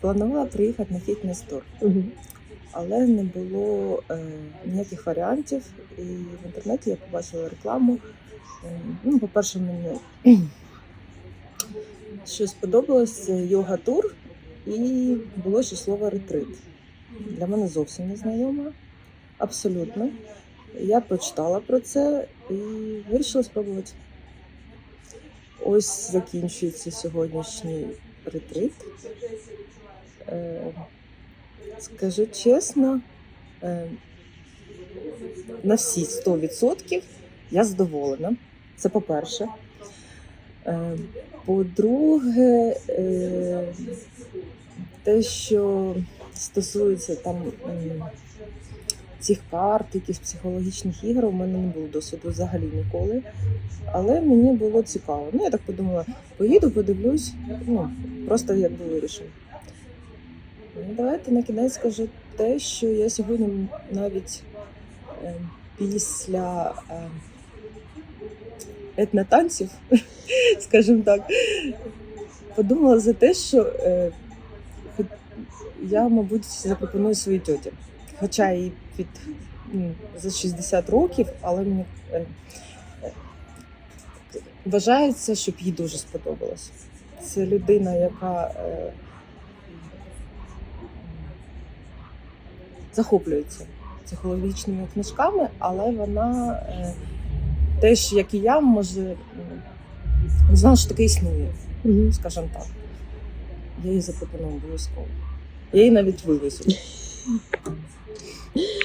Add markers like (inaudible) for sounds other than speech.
планувала приїхати на фітнес-тур, Угу. але не було е, ніяких варіантів. І в інтернеті я побачила рекламу. Е, ну, по-перше, мені що сподобалось йога-тур, і було ще слово ретрит. Для мене зовсім не знайоме. Абсолютно. Я прочитала про це і вирішила спробувати. Ось закінчується сьогоднішній ретрит. Е, скажу чесно, е, на всі 100% я задоволена. Це по-перше. Е, по-друге, те, що стосується там цих карт, якихось психологічних ігор, у мене не було досвіду взагалі ніколи. Але мені було цікаво. Ну, я так подумала, поїду, подивлюсь, ну, просто якби вирішив. Ну, давайте на кінець скажу те, що я сьогодні навіть е, після е, етнотанців, (laughs) скажімо так, подумала за те, що е, я, мабуть, запропоную своїй тьоті. Хоча їй під ну, за 60 років, але мені вважається, щоб їй дуже сподобалось. Це людина, яка захоплюється психологічними книжками, але вона е, теж, як і я, може, не знала, що таке існує, скажімо так. Я їй запропоную обов'язково. Я її навіть вивезу.